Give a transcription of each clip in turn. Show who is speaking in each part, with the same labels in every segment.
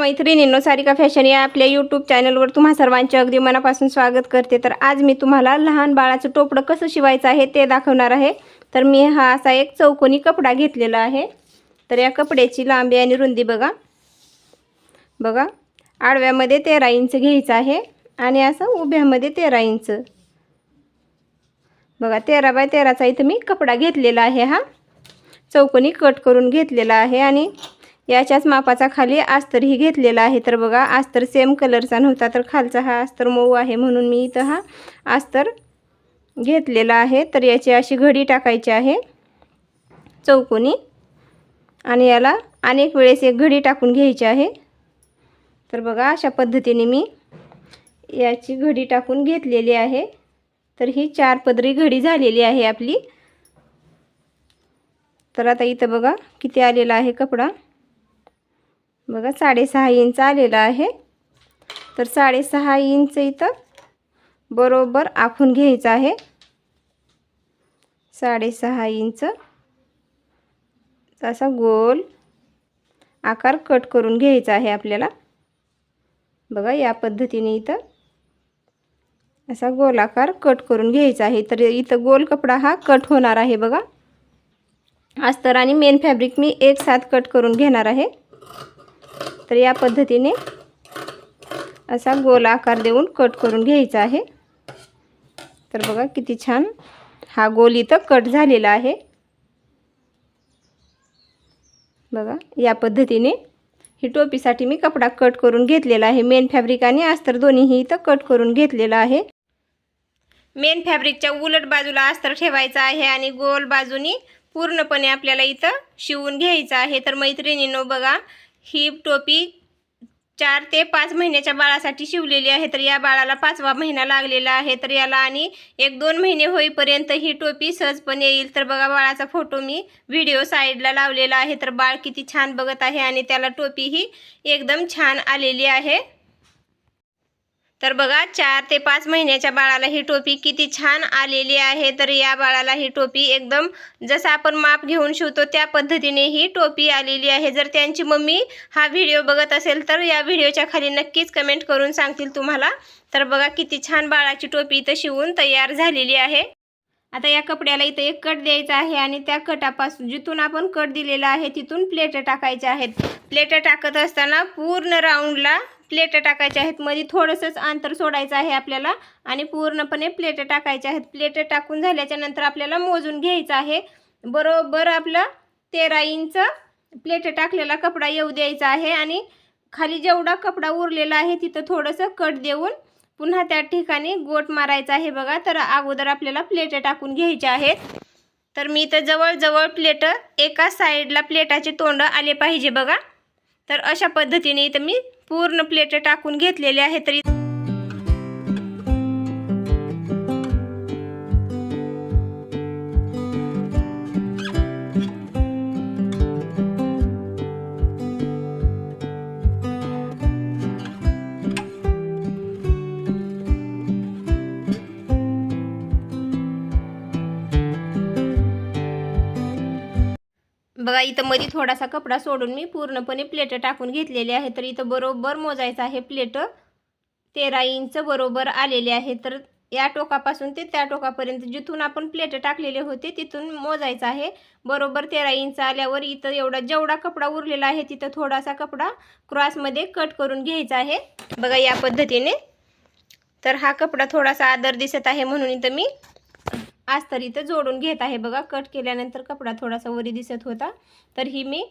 Speaker 1: मैत्रिणींनो सारिका फॅशन या आपल्या यूट्यूब चॅनलवर तुम्हा सर्वांचे अगदी मनापासून स्वागत करते. तर आज मी तुम्हाला लहान बाळाचं टोपडं कसं शिवायचं आहे ते दाखवणार आहे. तर मी हा असा एक चौकोनी कपडा घेतलेला आहे. तर या कपड्याची लांबी आणि रुंदी बघा. बघा आडव्यामध्ये तेरा इंच घ्यायचं आहे आणि असं उभ्यामध्ये तेरा इंच. बघा तेरा बाय तेराचा इथं मी कपडा घेतलेला आहे हा. चौकोनी कट करून घेतलेला आहे आणि याच्याच मापाचा खाली अस्तरही घेतलेला आहे. तर बघा अस्तर सेम कलरचा नव्हता तर खालचा हा अस्तर मऊ आहे म्हणून मी इथं हा अस्तर घेतलेला आहे. तर याची अशी घडी टाकायची आहे चौकोनी. आणि याला अनेक वेळेस एक घडी टाकून घ्यायची आहे. तर बघा अशा पद्धतीने मी याची घडी टाकून घेतलेली आहे. तर ही चार पदरी घडी झालेली आहे आपली. तर आता इथं बघा किती आलेला आहे कपडा. बघा साडेसहा इंच आलेला आहे. तर साडेसहा इंच इथं बरोबर आखून घ्यायचं आहे. साडेसहा इंच. असा गोल आकार कट करून घ्यायचा आहे आपल्याला. बघा या पद्धतीने इथं असा गोल आकार कट करून घ्यायचा आहे. तर इथं गोल कपडा हा कट होणार आहे बघा. अस्तर आणि मेन फॅब्रिक मी एक साथ कट करून घेणार आहे. तर या पद्धतीने असा गोल आकार देऊन कट करून घ्यायचा आहे. तर बघा किती छान हा गोल इथं कट झालेला आहे. बघा या पद्धतीने ही टोपीसाठी मी कपडा कट करून घेतलेला आहे. मेन फॅब्रिक आणि अस्तर दोन्हीही इथं कट करून घेतलेला आहे. मेन फॅब्रिकच्या उलट बाजूला अस्तर ठेवायचं आहे आणि गोल बाजूनी पूर्णपणे आपल्याला इथं शिवून घ्यायचं आहे. तर मैत्रिणींनो बघा ही टोपी चार ते पाच महिन्याच्या बाळासाठी शिवलेली आहे. तर या बाळाला पाचवा महिना लागलेला आहे. तर याला आणि एक दोन महिने होईपर्यंत ही टोपी सहजपणे येईल. तर बघा बाळाचा फोटो मी व्हिडिओ साईडला लावलेला आहे. तर बाळ किती छान बघत आहे आणि त्याला टोपी ही एकदम छान आलेली आहे. तर बघा चार ते पाच महिन्याच्या बाळाला ही टोपी किती छान आलेली आहे. तर या बाळाला ही टोपी एकदम जसं आपण माप घेऊन शिवतो त्या पद्धतीने ही टोपी आलेली आहे. जर त्यांची मम्मी हा व्हिडिओ बघत असेल तर या व्हिडिओच्या खाली नक्कीच कमेंट करून सांगतील तुम्हाला. तर बघा किती छान बाळाची टोपी इथं शिवून तयार झालेली आहे. आता या कपड्याला इथं एक कट द्यायचा आहे आणि त्या कटापासून जिथून आपण कट दिलेला आहे तिथून प्लेट टाकायच्या आहेत. प्लेट टाकत असताना पूर्ण राऊंडला प्लेट टाकायच्या आहेत. मध्ये थोडंसंच अंतर सोडायचं आहे आपल्याला आणि पूर्णपणे प्लेट टाकायच्या आहेत. प्लेट टाकून झाल्याच्यानंतर आपल्याला मोजून घ्यायचं आहे. बरोबर आपलं तेरा इंच प्लेट टाकलेला कपडा येऊ द्यायचा आहे आणि खाली जेवढा कपडा उरलेला आहे तिथं थोडंसं कट देऊन पुन्हा त्या ठिकाणी गोट मारायचा आहे बघा. तर अगोदर आपल्याला प्लेट टाकून घ्यायच्या आहेत. तर मी इथं जवळजवळ प्लेट एका साईडला प्लेटाचे तोंड आले पाहिजे बघा. तर अशा पद्धतीने इथं मी पूर्ण प्लेट टाकून घेतलेले आहे तरी बघा इथं मध्ये थोडासा कपडा सोडून मी पूर्णपणे प्लेट टाकून घेतलेली आहे तर इथं बरोबर मोजायचं आहे प्लेट. तेरा इंच बरोबर आलेले आहे. तर या टोकापासून ते त्या टोकापर्यंत जिथून आपण प्लेट टाकलेले होते तिथून मोजायचं आहे. बरोबर तेरा इंच आल्यावर इथं एवढा जेवढा कपडा उरलेला आहे तिथं थोडासा कपडा क्रॉसमध्ये कट करून घ्यायचा आहे. बघा या पद्धतीने. तर हा कपडा थोडासा आदर दिसत आहे म्हणून इथं मी आज इथं जोडून घेत आहे बघा. कट केल्यानंतर कपडा थोडासा वरी दिसत होता. तर ही मी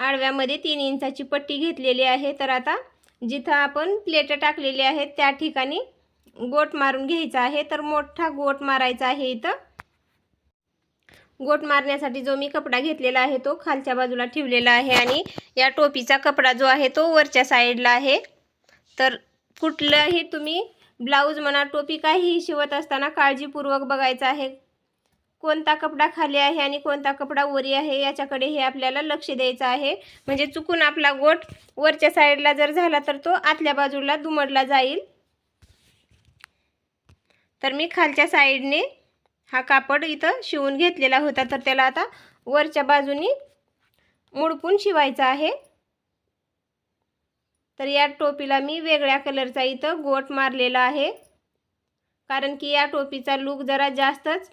Speaker 1: आडव्यामध्ये तीन इंचाची पट्टी घेतलेली आहे. तर आता जिथं आपण प्लेटं टाकलेली आहेत त्या ठिकाणी गोट मारून घ्यायचा आहे. तर मोठा गोट मारायचा आहे इथं. गोट मारण्यासाठी जो मी कपडा घेतलेला आहे तो खालच्या बाजूला ठेवलेला आहे आणि या टोपीचा कपडा जो आहे तो वरच्या साईडला आहे. तर कुठलंही तुम्ही ब्लाऊज म्हणा टोपी काहीही शिवत असताना काळजीपूर्वक बघायचं आहे. कोणता कपडा खाली आहे आणि कोणता कपडा वरी आहे याच्याकडे हे आपल्याला लक्ष द्यायचं आहे. म्हणजे चुकून आपला गोट वरच्या साईडला जर झाला तर तो आतल्या बाजूला दुमडला जाईल. तर मी खालच्या साईडने हा कापड इथं शिवून घेतलेला होता. तर त्याला आता वरच्या बाजूनी मुडपून शिवायचा आहे. तर या टोपीला मी वेगळ्या कलरचा इथं गोट मारलेला आहे. कारण की या टोपीचा लूक जरा जास्तच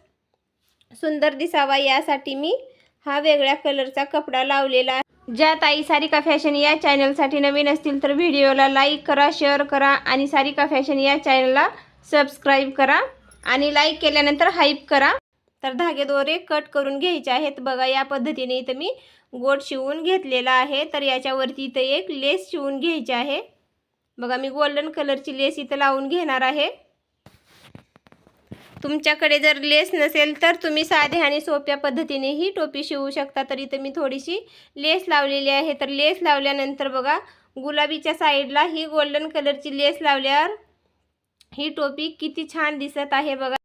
Speaker 1: सुंदर दिसावा यासाठी मी हा वेगळ्या कलरचा कपडा लावलेला आहे. ज्या ताई सारिका फॅशन या चॅनलसाठी नवीन असतील तर व्हिडिओला लाईक करा शेअर करा आणि सारिका फॅशन या चॅनलला सबस्क्राईब करा आणि लाईक केल्यानंतर हाईप करा. तर धागे दोरे कट करून घ्यायचे आहेत. बघा या पद्धतीने इथं मी गोट शिवून घेतलेला आहे. तर याच्यावरती इथं एक लेस शिवून घ्यायची आहे. बघा मी गोल्डन कलरची लेस इथं लावून घेणार आहे. तुमच्याकडे जर लेस नसेल तर तुम्ही साध्या आणि सोप्या पद्धतीने ही टोपी शिवू शकता. तर इथं मी थोडीशी लेस लावलेली आहे. तर लेस लावल्यानंतर बघा गुलाबीच्या साईडला ही गोल्डन कलरची लेस लावल्यावर ही टोपी किती छान दिसत आहे बघा.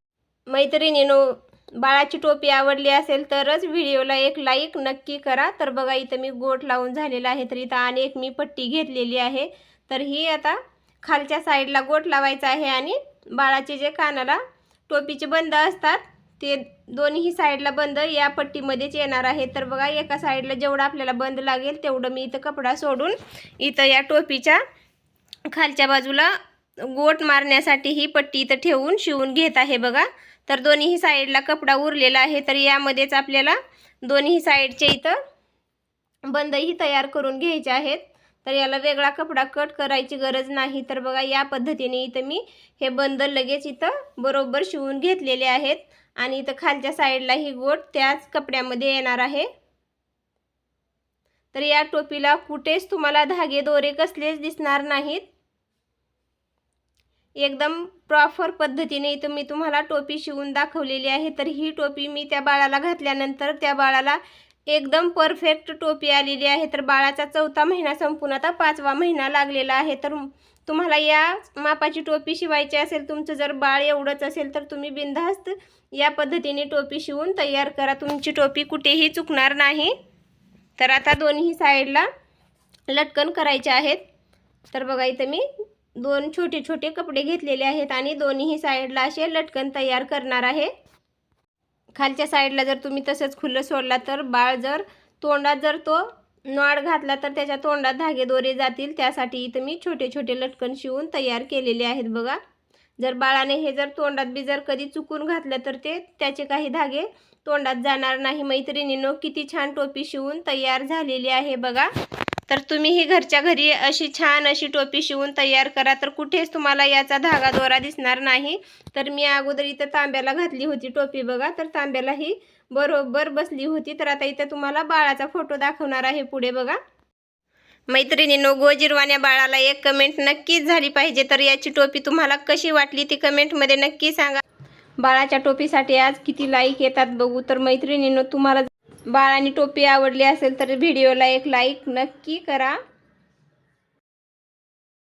Speaker 1: मैत्रिणीनो बाळाची टोपी आवडली असेल तरच व्हिडिओला एक लाईक नक्की करा. तर बघा इथं मी गोट लावून झालेला आहे. तर इथं आणि एक मी पट्टी घेतलेली आहे. तर ही आता खालच्या साईडला गोट लावायचा आहे आणि बाळाचे जे कानाला टोपीचे बंद असतात ते दोन्ही साईडला बंद या पट्टीमध्येच येणार आहे. तर बघा एका साईडला जेवढं आपल्याला बंद लागेल तेवढं मी इथं कपडा सोडून इथं या टोपीच्या खालच्या बाजूला गोट मारण्यासाठी ही पट्टी इथं ठेवून शिवून घेत आहे बघा. तर दोन्ही साईडला कपडा उरलेला आहे तर यामध्येच आपल्याला दोन्ही साईडचे इथं बंदही तयार करून घ्यायचे आहेत. तर याला वेगळा कपडा कट करायची गरज नाही. तर बघा या पद्धतीने इथं मी हे बंद लगेच इथं बरोबर शिवून घेतलेले आहेत. आणि इथं खालच्या साईडला ही गोट त्याच कपड्यामध्ये येणार आहे. तर या टोपीला कुठेच तुम्हाला धागे दोरे कसलेच दिसणार नाहीत. एकदम प्रॉपर पद्धतीने इथं मी तुम्हाला टोपी शिवून दाखवलेली आहे. तर ही टोपी मी त्या बाळाला घातल्यानंतर त्या बाळाला एकदम परफेक्ट टोपी आलेली आहे. तर बाळाचा चौथा महिना संपून आता पाचवा महिना लागलेला आहे. तर तुम्हाला या मापाची टोपी शिवायची असेल तुमचं जर बाळ एवढंच असेल तर तुम्ही बिनधास्त या पद्धतीने टोपी शिवून तयार करा. तुमची टोपी कुठेही चुकणार नाही. तर आता दोन्ही साईडला लटकन करायचे आहेत. तर बघा इथं मी दोन छोटे छोटे कपडे घेतलेले आहेत आणि दोन्ही साईडला असे लटकन तयार करणार आहे. खालच्या साईडला जर तुम्ही तसंच खुलं सोडला तर बाळ जर तोंडात जर तो नॉड घातला तर त्याच्या तोंडात धागे दोरे जातील. त्यासाठी इथं मी छोटे छोटे लटकन शिवून तयार केलेले आहेत बघा. जर बाळाने हे जर तोंडात बी जर कधी चुकून घातलं तर ते त्याचे काही धागे तोंडात जाणार नाही. मैत्रिणीनो किती छान टोपी शिवून तयार झालेली आहे बघा. तर तुम्ही ही घरच्या घरी अशी छान अशी टोपी शिवून तयार करा. तर कुठेच तुम्हाला याचा धागा दोरा दिसणार नाही. तर मी अगोदर इथं तांब्याला घातली होती टोपी बघा. तर तांब्याला ही बरोबर बसली होती. तर आता इथं तुम्हाला बाळाचा फोटो दाखवणार आहे पुढे बघा. मैत्रिणीनो गोजिरवाण्या बाळाला एक कमेंट नक्कीच झाली पाहिजे. तर याची टोपी तुम्हाला कशी वाटली ती कमेंटमध्ये नक्की सांगा. बाळाच्या टोपीसाठी आज किती लाईक येतात बघू. तर मैत्रिणीनो तुम्हाला बाळाने टोपी आवडली असेल तर व्हिडिओला एक लाईक नक्की करा.